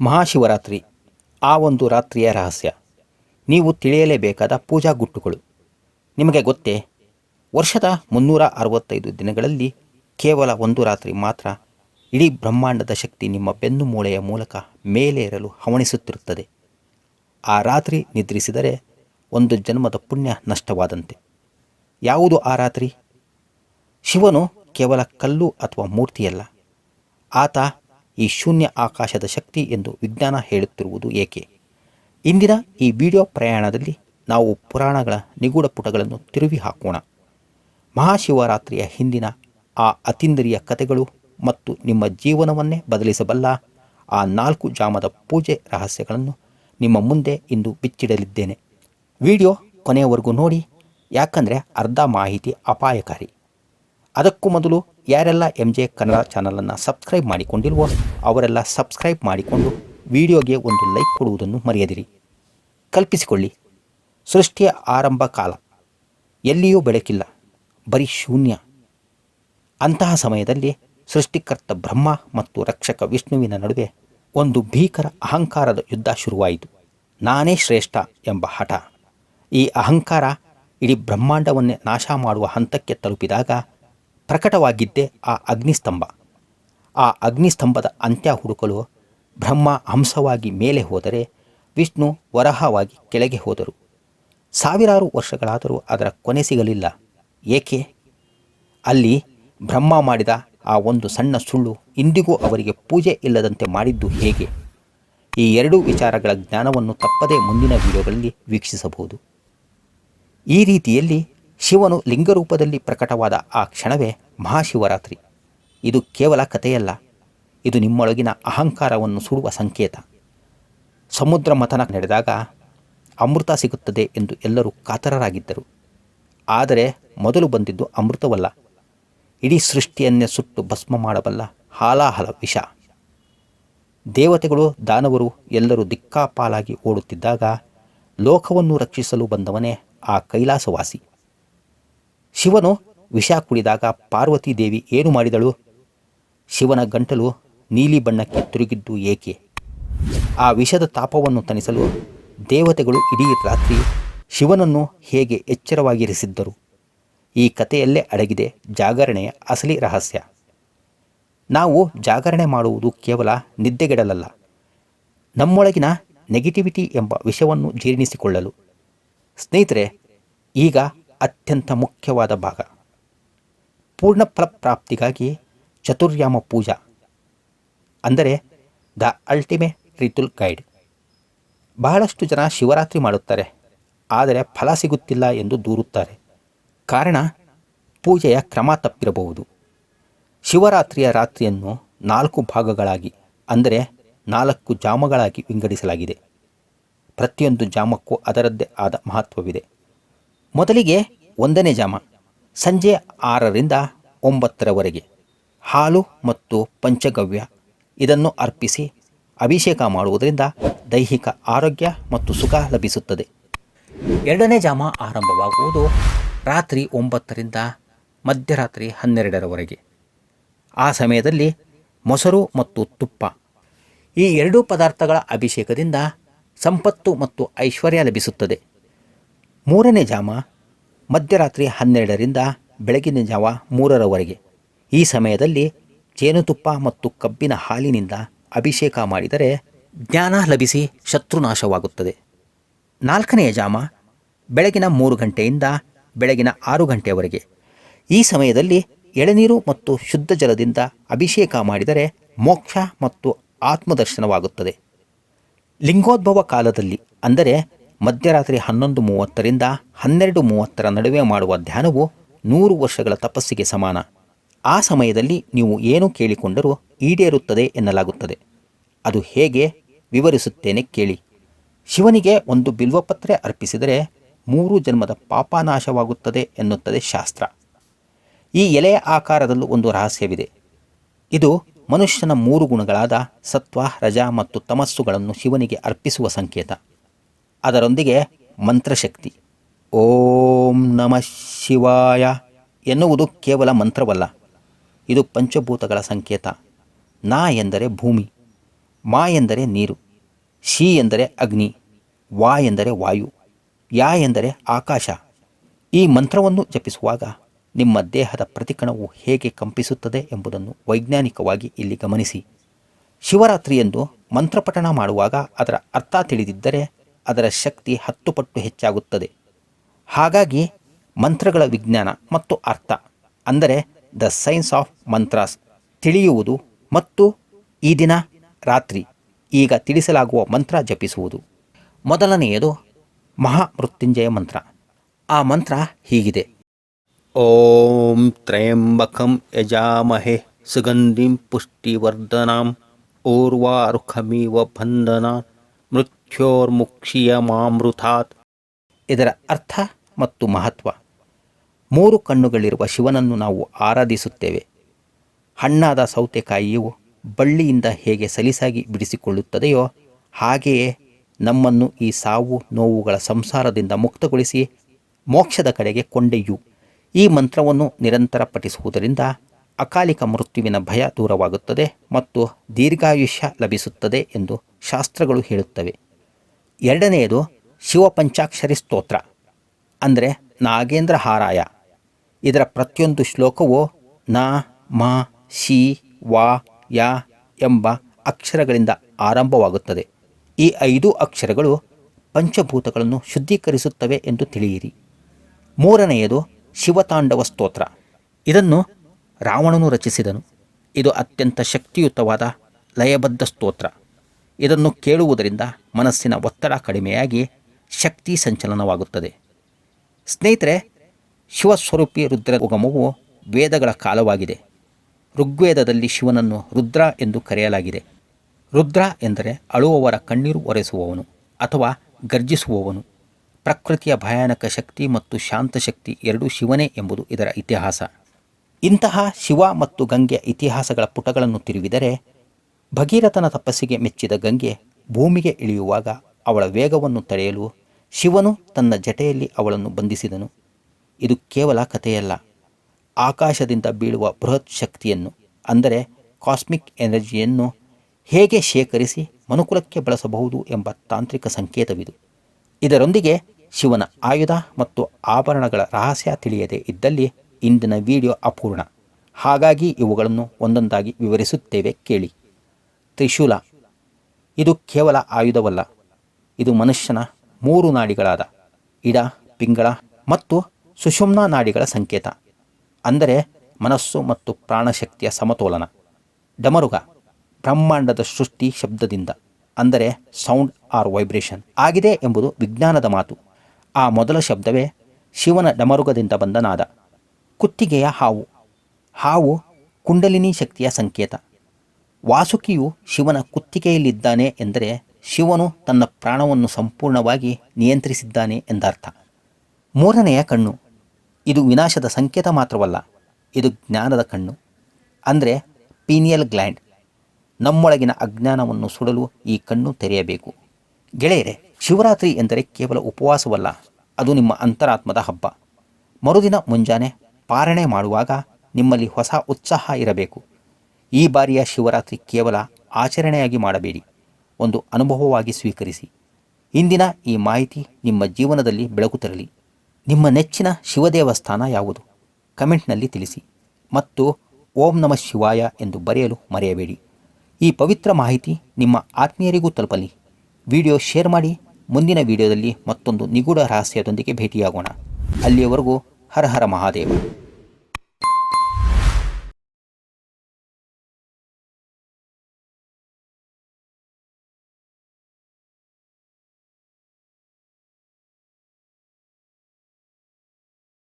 ಮಹಾಶಿವರಾತ್ರಿ, ಆ ಒಂದು ರಾತ್ರಿಯ ರಹಸ್ಯ. ನೀವು ತಿಳಿಯಲೇಬೇಕಾದ ಪೂಜಾ ಗುಟ್ಟುಗಳು. ನಿಮಗೆ ಗೊತ್ತೇ, ವರ್ಷದ ಮುನ್ನೂರ ಅರವತ್ತೈದು ದಿನಗಳಲ್ಲಿ ಕೇವಲ ಒಂದು ರಾತ್ರಿ ಮಾತ್ರ ಇಡೀ ಬ್ರಹ್ಮಾಂಡದ ಶಕ್ತಿ ನಿಮ್ಮ ಬೆನ್ನು ಮೂಳೆಯ ಮೂಲಕ ಮೇಲೇರಲು ಹವಣಿಸುತ್ತಿರುತ್ತದೆ. ಆ ರಾತ್ರಿ ನಿದ್ರಿಸಿದರೆ ಒಂದು ಜನ್ಮದ ಪುಣ್ಯ ನಷ್ಟವಾದಂತೆ. ಯಾವುದು ಆ ರಾತ್ರಿ? ಶಿವನು ಕೇವಲ ಕಲ್ಲು ಅಥವಾ ಮೂರ್ತಿಯಲ್ಲ. ಆತ ಈ ಶೂನ್ಯ ಆಕಾಶದ ಶಕ್ತಿ ಎಂದು ವಿಜ್ಞಾನ ಹೇಳುತ್ತಿರುವುದು ಏಕೆ? ಇಂದಿನ ಈ ವಿಡಿಯೋ ಪ್ರಯಾಣದಲ್ಲಿ ನಾವು ಪುರಾಣಗಳ ನಿಗೂಢ ಪುಟಗಳನ್ನು ತಿರುವಿ ಹಾಕೋಣ. ಮಹಾಶಿವರಾತ್ರಿಯ ಹಿಂದಿನ ಆ ಅತೀಂದ್ರಿಯ ಕಥೆಗಳು ಮತ್ತು ನಿಮ್ಮ ಜೀವನವನ್ನೇ ಬದಲಿಸಬಲ್ಲ ಆ ನಾಲ್ಕು ಜಾಮದ ಪೂಜೆ ರಹಸ್ಯಗಳನ್ನು ನಿಮ್ಮ ಮುಂದೆ ಇಂದು ಬಿಚ್ಚಿಡಲಿದ್ದೇನೆ. ವಿಡಿಯೋ ಕೊನೆಯವರೆಗೂ ನೋಡಿ, ಯಾಕಂದರೆ ಅರ್ಧ ಮಾಹಿತಿ ಅಪಾಯಕಾರಿ. ಅದಕ್ಕೂ ಮೊದಲು ಯಾರೆಲ್ಲ ಎಂ ಜೆ ಕನ್ನಡ ಚಾನಲನ್ನು ಸಬ್ಸ್ಕ್ರೈಬ್ ಮಾಡಿಕೊಂಡಿಲ್ವೋ, ಅವರೆಲ್ಲ ಸಬ್ಸ್ಕ್ರೈಬ್ ಮಾಡಿಕೊಂಡು ವಿಡಿಯೋಗೆ ಒಂದು ಲೈಕ್ ಕೊಡುವುದನ್ನು ಮರೆಯದಿರಿ. ಕಲ್ಪಿಸಿಕೊಳ್ಳಿ. ಸೃಷ್ಟಿಯ ಆರಂಭ ಕಾಲ. ಎಲ್ಲಿಯೂ ಬೆಳಕಿಲ್ಲ. ಬರೀ ಶೂನ್ಯ. ಅಂತಹ ಸಮಯದಲ್ಲಿ ಸೃಷ್ಟಿಕರ್ತ ಬ್ರಹ್ಮ ಮತ್ತು ರಕ್ಷಕ ವಿಷ್ಣುವಿನ ನಡುವೆ ಒಂದು ಭೀಕರ ಅಹಂಕಾರದ ಯುದ್ಧ ಶುರುವಾಯಿತು. ನಾನೇ ಶ್ರೇಷ್ಠ ಎಂಬ ಹಠ. ಈ ಅಹಂಕಾರ ಇಡೀ ಬ್ರಹ್ಮಾಂಡವನ್ನೇ ನಾಶ ಮಾಡುವ ಹಂತಕ್ಕೆ ತಲುಪಿದಾಗ ಪ್ರಕಟವಾಗಿದ್ದೇ ಆ ಅಗ್ನಿಸ್ತಂಭ. ಆ ಅಗ್ನಿಸ್ತಂಭದ ಅಂತ್ಯ ಹುಡುಕಲು ಬ್ರಹ್ಮ ಹಂಸವಾಗಿ ಮೇಲೆ ಹೋದರೆ ವಿಷ್ಣು ವರಹವಾಗಿ ಕೆಳಗೆ ಹೋದರು. ಸಾವಿರಾರು ವರ್ಷಗಳಾದರೂ ಅದರ ಕೊನೆ ಸಿಗಲಿಲ್ಲ. ಏಕೆ? ಅಲ್ಲಿ ಬ್ರಹ್ಮ ಮಾಡಿದ ಆ ಒಂದು ಸಣ್ಣ ಸುಳ್ಳು ಇಂದಿಗೂ ಅವರಿಗೆ ಪೂಜೆ ಇಲ್ಲದಂತೆ ಮಾಡಿದ್ದು ಹೇಗೆ? ಈ ಎರಡೂ ವಿಚಾರಗಳ ಜ್ಞಾನವನ್ನು ತಪ್ಪದೇ ಮುಂದಿನ ವಿಡಿಯೋಗಳಲ್ಲಿ ವೀಕ್ಷಿಸಬಹುದು. ಈ ರೀತಿಯಲ್ಲಿ ಶಿವನು ಲಿಂಗರೂಪದಲ್ಲಿ ಪ್ರಕಟವಾದ ಆ ಕ್ಷಣವೇ ಮಹಾಶಿವರಾತ್ರಿ. ಇದು ಕೇವಲ ಕಥೆಯಲ್ಲ, ಇದು ನಿಮ್ಮೊಳಗಿನ ಅಹಂಕಾರವನ್ನು ಸುಡುವ ಸಂಕೇತ. ಸಮುದ್ರ ಮಥನ ನಡೆದಾಗ ಅಮೃತ ಸಿಗುತ್ತದೆ ಎಂದು ಎಲ್ಲರೂ ಕಾತರರಾಗಿದ್ದರು. ಆದರೆ ಮೊದಲು ಬಂದಿದ್ದು ಅಮೃತವಲ್ಲ. ಇಡೀ ಸೃಷ್ಟಿಯನ್ನೇ ಸುಟ್ಟು ಭಸ್ಮ ಮಾಡಬಲ್ಲ ಹಾಲಾಹಲ ವಿಷ. ದೇವತೆಗಳು, ದಾನವರು ಎಲ್ಲರೂ ದಿಕ್ಕಾಪಾಲಾಗಿ ಓಡುತ್ತಿದ್ದಾಗ ಲೋಕವನ್ನು ರಕ್ಷಿಸಲು ಬಂದವನೇ ಆ ಕೈಲಾಸವಾಸಿ. ಶಿವನು ವಿಷ ಕುಡಿದಾಗ ಪಾರ್ವತಿ ದೇವಿ ಏನು ಮಾಡಿದಳು? ಶಿವನ ಗಂಟಲು ನೀಲಿ ಬಣ್ಣಕ್ಕೆ ತಿರುಗಿದ್ದು ಏಕೆ? ಆ ವಿಷದ ತಾಪವನ್ನು ತಣಿಸಲು ದೇವತೆಗಳು ಇಡೀ ರಾತ್ರಿ ಶಿವನನ್ನು ಹೇಗೆ ಎಚ್ಚರವಾಗಿರಿಸಿದ್ದರು? ಈ ಕಥೆಯಲ್ಲೇ ಅಡಗಿದೆ ಜಾಗರಣೆಯ ಅಸಲಿ ರಹಸ್ಯ. ನಾವು ಜಾಗರಣೆ ಮಾಡುವುದು ಕೇವಲ ನಿದ್ದೆಗೆಡಲಲ್ಲ. ನಮ್ಮೊಳಗಿನ ನೆಗೆಟಿವಿಟಿ ಎಂಬ ವಿಷವನ್ನು ಜೀರ್ಣಿಸಿಕೊಳ್ಳಲು. ಸ್ನೇಹಿತರೆ, ಈಗ ಅತ್ಯಂತ ಮುಖ್ಯವಾದ ಭಾಗ. ಪೂರ್ಣ ಫಲಪ್ರಾಪ್ತಿಗಾಗಿ ಚತುರ್ಯಾಮ ಪೂಜಾ, ಅಂದರೆ ದ ಅಲ್ಟಿಮೇಟ್ ರಿತುಲ್ ಗೈಡ್. ಬಹಳಷ್ಟು ಜನ ಶಿವರಾತ್ರಿ ಮಾಡುತ್ತಾರೆ, ಆದರೆ ಫಲ ಸಿಗುತ್ತಿಲ್ಲ ಎಂದು ದೂರುತ್ತಾರೆ. ಕಾರಣ, ಪೂಜೆಯ ಕ್ರಮ ತಪ್ಪಿರಬಹುದು. ಶಿವರಾತ್ರಿಯ ರಾತ್ರಿಯನ್ನು ನಾಲ್ಕು ಭಾಗಗಳಾಗಿ, ಅಂದರೆ ನಾಲ್ಕು ಜಾಮಗಳಾಗಿ ವಿಂಗಡಿಸಲಾಗಿದೆ. ಪ್ರತಿಯೊಂದು ಜಾಮಕ್ಕೂ ಅದರದ್ದೇ ಆದ ಮಹತ್ವವಿದೆ. ಮೊದಲಿಗೆ ಒಂದನೇ ಜಾಮ, ಸಂಜೆ ಆರರಿಂದ ಒಂಬತ್ತರವರೆಗೆ. ಹಾಲು ಮತ್ತು ಪಂಚಗವ್ಯ ಇದನ್ನು ಅರ್ಪಿಸಿ ಅಭಿಷೇಕ ಮಾಡುವುದರಿಂದ ದೈಹಿಕ ಆರೋಗ್ಯ ಮತ್ತು ಸುಖ ಲಭಿಸುತ್ತದೆ. ಎರಡನೇ ಜಾಮ ಆರಂಭವಾಗುವುದು ರಾತ್ರಿ ಒಂಬತ್ತರಿಂದ ಮಧ್ಯರಾತ್ರಿ ಹನ್ನೆರಡರವರೆಗೆ. ಆ ಸಮಯದಲ್ಲಿ ಮೊಸರು ಮತ್ತು ತುಪ್ಪ ಈ ಎರಡೂ ಪದಾರ್ಥಗಳ ಅಭಿಷೇಕದಿಂದ ಸಂಪತ್ತು ಮತ್ತು ಐಶ್ವರ್ಯ ಲಭಿಸುತ್ತದೆ. ಮೂರನೇ ಜಾಮ ಮಧ್ಯರಾತ್ರಿ ಹನ್ನೆರಡರಿಂದ ಬೆಳಗಿನ ಜಾವ ಮೂರರವರೆಗೆ. ಈ ಸಮಯದಲ್ಲಿ ಜೇನುತುಪ್ಪ ಮತ್ತು ಕಬ್ಬಿನ ಹಾಲಿನಿಂದ ಅಭಿಷೇಕ ಮಾಡಿದರೆ ಜ್ಞಾನ ಲಭಿಸಿ ಶತ್ರುನಾಶವಾಗುತ್ತದೆ. ನಾಲ್ಕನೆಯ ಜಾಮ ಬೆಳಗಿನ ಮೂರು ಗಂಟೆಯಿಂದ ಬೆಳಗಿನ ಆರು ಗಂಟೆಯವರೆಗೆ ಈ ಸಮಯದಲ್ಲಿ ಎಳನೀರು ಮತ್ತು ಶುದ್ಧ ಜಲದಿಂದ ಅಭಿಷೇಕ ಮಾಡಿದರೆ ಮೋಕ್ಷ ಮತ್ತು ಆತ್ಮದರ್ಶನವಾಗುತ್ತದೆ. ಲಿಂಗೋದ್ಭವ ಕಾಲದಲ್ಲಿ ಅಂದರೆ ಮಧ್ಯರಾತ್ರಿ ಹನ್ನೊಂದು ಮೂವತ್ತರಿಂದ ಹನ್ನೆರಡು ಮೂವತ್ತರ ನಡುವೆ ಮಾಡುವ ಧ್ಯಾನವು ನೂರು ವರ್ಷಗಳ ತಪಸ್ಸಿಗೆ ಸಮಾನ. ಆ ಸಮಯದಲ್ಲಿ ನೀವು ಏನು ಕೇಳಿಕೊಂಡರೂ ಈಡೇರುತ್ತದೆ ಎನ್ನಲಾಗುತ್ತದೆ. ಅದು ಹೇಗೆ? ವಿವರಿಸುತ್ತೇನೆ ಕೇಳಿ. ಶಿವನಿಗೆ ಒಂದು ಬಿಲ್ವಪತ್ರೆ ಅರ್ಪಿಸಿದರೆ ಮೂರು ಜನ್ಮದ ಪಾಪನಾಶವಾಗುತ್ತದೆ ಎನ್ನುತ್ತದೆ ಶಾಸ್ತ್ರ. ಈ ಎಲೆಯ ಆಕಾರದಲ್ಲೂ ಒಂದು ರಹಸ್ಯವಿದೆ. ಇದು ಮನುಷ್ಯನ ಮೂರು ಗುಣಗಳಾದ ಸತ್ವ, ರಜ ಮತ್ತು ತಮಸ್ಸುಗಳನ್ನು ಶಿವನಿಗೆ ಅರ್ಪಿಸುವ ಸಂಕೇತ. ಅದರೊಂದಿಗೆ ಮಂತ್ರಶಕ್ತಿ. ಓಂ ನಮಃ ಶಿವಾಯ ಎನ್ನುವುದು ಕೇವಲ ಮಂತ್ರವಲ್ಲ, ಇದು ಪಂಚಭೂತಗಳ ಸಂಕೇತ. ನಾ ಎಂದರೆ ಭೂಮಿ, ಮಾ ಎಂದರೆ ನೀರು, ಶಿ ಎಂದರೆ ಅಗ್ನಿ, ವಾ ಎಂದರೆ ವಾಯು, ಯಾ ಎಂದರೆ ಆಕಾಶ. ಈ ಮಂತ್ರವನ್ನು ಜಪಿಸುವಾಗ ನಿಮ್ಮ ದೇಹದ ಪ್ರತಿಕಣವು ಹೇಗೆ ಕಂಪಿಸುತ್ತದೆ ಎಂಬುದನ್ನು ವೈಜ್ಞಾನಿಕವಾಗಿ ಇಲ್ಲಿ ಗಮನಿಸಿ. ಶಿವರಾತ್ರಿಯಂದು ಮಂತ್ರಪಠಣ ಮಾಡುವಾಗ ಅದರ ಅರ್ಥ ತಿಳಿದಿದ್ದರೆ ಅದರ ಶಕ್ತಿ ಹತ್ತು ಪಟ್ಟು ಹೆಚ್ಚಾಗುತ್ತದೆ. ಹಾಗಾಗಿ ಮಂತ್ರಗಳ ವಿಜ್ಞಾನ ಮತ್ತು ಅರ್ಥ, ಅಂದರೆ ದ ಸೈನ್ಸ್ ಆಫ್ ಮಂತ್ರಾಸ್, ತಿಳಿಯುವುದು ಮತ್ತು ಈ ದಿನ ರಾತ್ರಿ ಈಗ ತಿಳಿಸಲಾಗುವ ಮಂತ್ರ ಜಪಿಸುವುದು. ಮೊದಲನೆಯದು ಮಹಾಮೃತ್ಯುಂಜಯ ಮಂತ್ರ. ಆ ಮಂತ್ರ ಹೀಗಿದೆ. ಓಂ ತ್ರಯಂಬಕಂ ಯಜಾಮಹೆ ಸುಗಂಧಿಂ ಪುಷ್ಟಿವರ್ಧನಾಂ ಓರ್ವಾರುಖಮೀವ ಬಂಧನ ಮೃತ್ಯೋರ್ಮುಕ್ಷಿಯ ಮಾಮೃತಾತ್ ಇದರ ಅರ್ಥ ಮತ್ತು ಮಹತ್ವ. ಮೂರು ಕಣ್ಣುಗಳಿರುವ ಶಿವನನ್ನು ನಾವು ಆರಾಧಿಸುತ್ತೇವೆ. ಹಣ್ಣಾದ ಸೌತೆಕಾಯಿಯು ಬಳ್ಳಿಯಿಂದ ಹೇಗೆ ಸಲೀಸಾಗಿ ಬಿಡಿಸಿಕೊಳ್ಳುತ್ತದೆಯೋ ಹಾಗೆಯೇ ನಮ್ಮನ್ನು ಈ ಸಾವು ನೋವುಗಳ ಸಂಸಾರದಿಂದ ಮುಕ್ತಗೊಳಿಸಿ ಮೋಕ್ಷದ ಕಡೆಗೆ ಕೊಂಡೆಯು ಈ ಮಂತ್ರವನ್ನು ನಿರಂತರ ಪಠಿಸುವುದರಿಂದ ಅಕಾಲಿಕ ಮೃತ್ಯುವಿನ ಭಯ ದೂರವಾಗುತ್ತದೆ ಮತ್ತು ದೀರ್ಘಾಯುಷ್ಯ ಲಭಿಸುತ್ತದೆ ಎಂದು ಶಾಸ್ತ್ರಗಳು ಹೇಳುತ್ತವೆ. ಎರಡನೆಯದು ಶಿವಪಂಚಾಕ್ಷರಿ ಸ್ತೋತ್ರ, ಅಂದರೆ ನಾಗೇಂದ್ರ ಹಾರಾಯ. ಇದರ ಪ್ರತಿಯೊಂದು ಶ್ಲೋಕವು ನ, ಮ, ಶಿ, ವಾ, ಯ ಎಂಬ ಅಕ್ಷರಗಳಿಂದ ಆರಂಭವಾಗುತ್ತದೆ. ಈ ಐದು ಅಕ್ಷರಗಳು ಪಂಚಭೂತಗಳನ್ನು ಶುದ್ಧೀಕರಿಸುತ್ತವೆ ಎಂದು ತಿಳಿಯಿರಿ. ಮೂರನೆಯದು ಶಿವತಾಂಡವ ಸ್ತೋತ್ರ. ಇದನ್ನು ರಾವಣನು ರಚಿಸಿದನು. ಇದು ಅತ್ಯಂತ ಶಕ್ತಿಯುತವಾದ ಲಯಬದ್ಧ ಸ್ತೋತ್ರ. ಇದನ್ನು ಕೇಳುವುದರಿಂದ ಮನಸ್ಸಿನ ಒತ್ತಡ ಕಡಿಮೆಯಾಗಿ ಶಕ್ತಿ ಸಂಚಲನವಾಗುತ್ತದೆ. ಸ್ನೇಹಿತರೆ, ಶಿವಸ್ವರೂಪಿ ರುದ್ರ ಉಗಮವು ವೇದಗಳ ಕಾಲವಾಗಿದೆ. ಋಗ್ವೇದದಲ್ಲಿ ಶಿವನನ್ನು ರುದ್ರ ಎಂದು ಕರೆಯಲಾಗಿದೆ. ರುದ್ರ ಎಂದರೆ ಅಳುವವರ ಕಣ್ಣೀರು ಒರೆಸುವವನು ಅಥವಾ ಗರ್ಜಿಸುವವನು. ಪ್ರಕೃತಿಯ ಭಯಾನಕ ಶಕ್ತಿ ಮತ್ತು ಶಾಂತ ಶಕ್ತಿ ಎರಡೂ ಶಿವನೇ ಎಂಬುದು ಇದರ ಇತಿಹಾಸ. ಇಂತಹ ಶಿವ ಮತ್ತು ಗಂಗೆಯ ಇತಿಹಾಸಗಳ ಪುಟಗಳನ್ನು ತಿರುವಿದರೆ ಭಗೀರಥನ ತಪಸ್ಸಿಗೆ ಮೆಚ್ಚಿದ ಗಂಗೆ ಭೂಮಿಗೆ ಇಳಿಯುವಾಗ ಅವಳ ವೇಗವನ್ನು ತಡೆಯಲು ಶಿವನು ತನ್ನ ಜಟೆಯಲ್ಲಿ ಅವಳನ್ನು ಬಂಧಿಸಿದನು. ಇದು ಕೇವಲ ಕಥೆಯಲ್ಲ. ಆಕಾಶದಿಂದ ಬೀಳುವ ಬೃಹತ್ ಶಕ್ತಿಯನ್ನು, ಅಂದರೆ ಕಾಸ್ಮಿಕ್ ಎನರ್ಜಿಯನ್ನು ಹೇಗೆ ಶೇಖರಿಸಿ ಮನುಕುಲಕ್ಕೆ ಬಳಸಬಹುದು ಎಂಬ ತಾಂತ್ರಿಕ ಸಂಕೇತವಿದು. ಇದರೊಂದಿಗೆ ಶಿವನ ಆಯುಧ ಮತ್ತು ಆಭರಣಗಳ ರಹಸ್ಯ ತಿಳಿಯದೇ ಇದ್ದಲ್ಲಿ ಇಂದಿನ ವಿಡಿಯೋ ಅಪೂರ್ಣ. ಹಾಗಾಗಿ ಇವುಗಳನ್ನು ಒಂದೊಂದಾಗಿ ವಿವರಿಸುತ್ತೇವೆ ಕೇಳಿ. ತ್ರಿಶೂಲ. ಇದು ಕೇವಲ ಆಯುಧವಲ್ಲ. ಇದು ಮನುಷ್ಯನ ಮೂರು ನಾಡಿಗಳಾದ ಇಡ, ಪಿಂಗಳ ಮತ್ತು ಸುಷುಮ್ನ ನಾಡಿಗಳ ಸಂಕೇತ. ಅಂದರೆ ಮನಸ್ಸು ಮತ್ತು ಪ್ರಾಣಶಕ್ತಿಯ ಸಮತೋಲನ. ಡಮರುಗ, ಬ್ರಹ್ಮಾಂಡದ ಸೃಷ್ಟಿ ಶಬ್ದದಿಂದ, ಅಂದರೆ ಸೌಂಡ್ ಆರ್ ವೈಬ್ರೇಷನ್, ಆಗಿದೆ ಎಂಬುದು ವಿಜ್ಞಾನದ ಮಾತು. ಆ ಮೊದಲ ಶಬ್ದವೇ ಶಿವನ ಡಮರುಗದಿಂದ ಬಂದ ನಾದ ಕುತ್ತಿಗೆಯ ಹಾವು. ಹಾವು ಕುಂಡಲಿನಿ ಶಕ್ತಿಯ ಸಂಕೇತ. ವಾಸುಕಿಯು ಶಿವನ ಕುತ್ತಿಗೆಯಲ್ಲಿದ್ದಾನೆ ಎಂದರೆ ಶಿವನು ತನ್ನ ಪ್ರಾಣವನ್ನು ಸಂಪೂರ್ಣವಾಗಿ ನಿಯಂತ್ರಿಸಿದ್ದಾನೆ ಎಂದರ್ಥ. ಮೂರನೆಯ ಕಣ್ಣು, ಇದು ವಿನಾಶದ ಸಂಕೇತ ಮಾತ್ರವಲ್ಲ, ಇದು ಜ್ಞಾನದ ಕಣ್ಣು, ಅಂದರೆ ಪೀನಿಯಲ್ ಗ್ಲ್ಯಾಂಡ್. ನಮ್ಮೊಳಗಿನ ಅಜ್ಞಾನವನ್ನು ಸುಡಲು ಈ ಕಣ್ಣು ತೆರೆಯಬೇಕು. ಗೆಳೆಯರೆ, ಶಿವರಾತ್ರಿ ಎಂದರೆ ಕೇವಲ ಉಪವಾಸವಲ್ಲ, ಅದು ನಿಮ್ಮ ಅಂತರಾತ್ಮದ ಹಬ್ಬ. ಮರುದಿನ ಮುಂಜಾನೆ ಪಾರಣೆ ಮಾಡುವಾಗ ನಿಮ್ಮಲ್ಲಿ ಹೊಸ ಉತ್ಸಾಹ ಇರಬೇಕು. ಈ ಬಾರಿಯ ಶಿವರಾತ್ರಿ ಕೇವಲ ಆಚರಣೆಯಾಗಿ ಮಾಡಬೇಡಿ. ಒಂದು ಅನುಭವವಾಗಿ ಸ್ವೀಕರಿಸಿ. ಇಂದಿನ ಈ ಮಾಹಿತಿ ನಿಮ್ಮ ಜೀವನದಲ್ಲಿ ಬೆಳಕು ತರಲಿ. ನಿಮ್ಮ ನೆಚ್ಚಿನ ಶಿವದೇವಸ್ಥಾನ ಯಾವುದು? ಕಮೆಂಟ್ನಲ್ಲಿ ತಿಳಿಸಿ. ಮತ್ತು ಓಂ ನಮಃ ಶಿವಾಯ ಎಂದು ಬರೆಯಲು ಮರೆಯಬೇಡಿ. ಈ ಪವಿತ್ರ ಮಾಹಿತಿ ನಿಮ್ಮ ಆತ್ಮೀಯರಿಗೂ ತಲುಪಲಿ. ವಿಡಿಯೋ ಶೇರ್ ಮಾಡಿ. ಮುಂದಿನ ವಿಡಿಯೋದಲ್ಲಿ ಮತ್ತೊಂದು ನಿಗೂಢ ರಹಸ್ಯದೊಂದಿಗೆ ಭೇಟಿಯಾಗೋಣ. ಅಲ್ಲಿಯವರೆಗೂ ಹರ ಹರ ಮಹಾದೇವ.